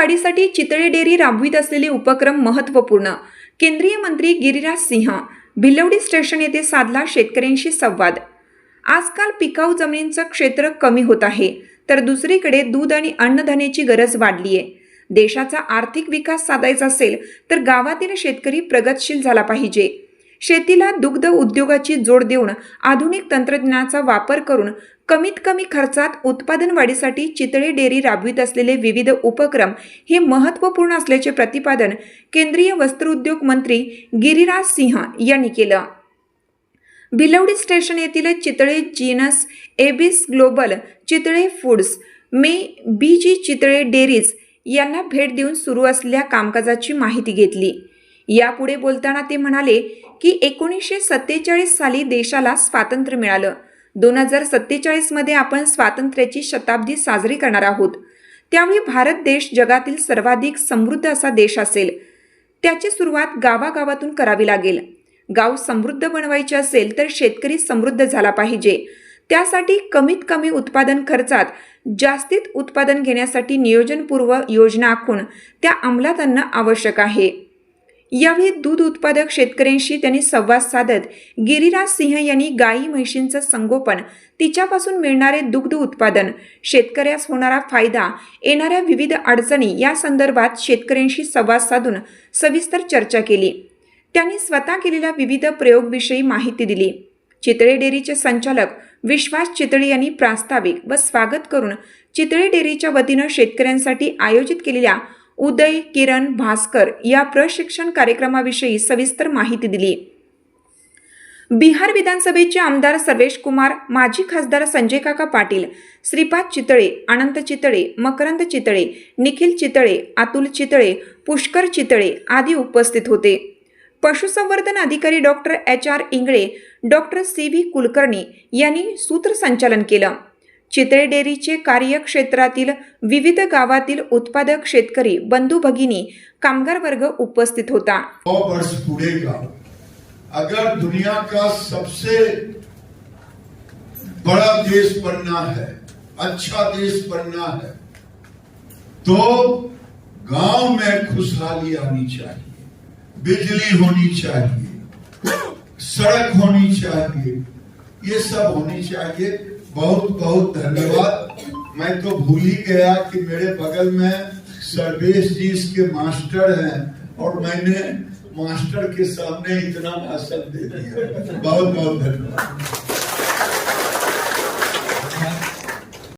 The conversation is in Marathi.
वाढीसाठी चितळे डेअरी राबवित असलेले उपक्रम महत्त्वपूर्ण. केंद्रीय मंत्री गिरिराज सिंह भिलवडी स्टेशन येथे साधला शेतकऱ्यांशी संवाद. आजकाल पिकाऊ जमिनींचं क्षेत्र कमी होत आहे तर दुसरीकडे दूध आणि अन्नधान्याची गरज वाढली आहे. देशाचा आर्थिक विकास साधायचा असेल तर गावातील शेतकरी प्रगतशील झाला पाहिजे. शेतीला दुग्ध उद्योगाची जोड देऊन आधुनिक तंत्रज्ञानाचा वापर करून कमीत कमी खर्चात उत्पादन वाढीसाठी चितळे डेअरी राबवित असलेले विविध उपक्रम हे महत्त्वपूर्ण असल्याचे प्रतिपादन केंद्रीय वस्त्रोद्योग मंत्री गिरिराज सिंह यांनी केलं. भिलवडी स्टेशन येथील Chitale genus ABS global Chitale foods मे बी जी चितळे डेअरीज यांना भेट देऊन सुरू असलेल्या कामकाजाची माहिती घेतली. यापुढे बोलताना ते म्हणाले की एकोणीसशे सत्तेचाळीस साली देशाला स्वातंत्र्य मिळालं. दोन हजार सत्तेचाळीसमध्ये आपण स्वातंत्र्याची शताब्दी साजरी करणार आहोत. त्यावेळी भारत देश जगातील सर्वाधिक समृद्ध असा देश असेल. त्याची सुरुवात गावागावातून करावी लागेल. गाव समृद्ध बनवायचे असेल तर शेतकरी समृद्ध झाला पाहिजे. त्यासाठी कमीत कमी उत्पादन खर्चात जास्तीत उत्पादन घेण्यासाठी नियोजनपूर्व योजना आखून त्या अंमलात आणणं आवश्यक आहे. यावेळी दूध उत्पादक शेतकऱ्यांशी त्यांनी संवाद साधत गिरिराज सिंह यांनी गायी म्हैशींचं संगोपन तिच्यापासून मिळणारे दुग्ध उत्पादन शेतकऱ्यास होणारा फायदा येणाऱ्या विविध अडचणी या संदर्भात शेतकऱ्यांशी संवाद साधून सविस्तर चर्चा केली. त्यांनी स्वतः केलेल्या विविध प्रयोगविषयी माहिती दिली. चितळे डेअरीचे संचालक विश्वास चितळे यांनी प्रास्ताविक व स्वागत करून चितळे डेअरीच्या वतीनं शेतकऱ्यांसाठी आयोजित केलेल्या उदय किरण भास्कर या प्रशिक्षण कार्यक्रमाविषयी सविस्तर माहिती दिली. बिहार विधानसभेचे आमदार सर्वेश कुमार माजी खासदार संजय काका पाटील श्रीपाद चितळे अनंत चितळे मकरंद चितळे निखिल चितळे अतुल चितळे पुष्कर चितळे आदी उपस्थित होते. पशुसंवर्धन अधिकारी doctor H R Ingale doctor C V Kulkarni यांनी सूत्रसंचालन केलं. चित्रे डेअरीचे कार्यक्षेत्रातील विविध गावातील उत्पादक शेतकरी बंधू भगिनी कामगार वर्ग उपस्थित होता. वर्ष पूरे का? अगर दुनिया का सबसे बड़ा देश बनना है अच्छा देश बनना है तो गांव में खुशहाली आनी चाहिए बिजली होनी चाहिए सड़क होनी चाहिए ये सब होनी चाहिए। बहुत बहुत धन्यवाद। मैं तो भूल ही गया कि मेरे बगल में सर्वेश जी इसके मास्टर हैं और मैंने मास्टर के सामने इतना भाषण दे दिया। बहुत बहुत धन्यवाद।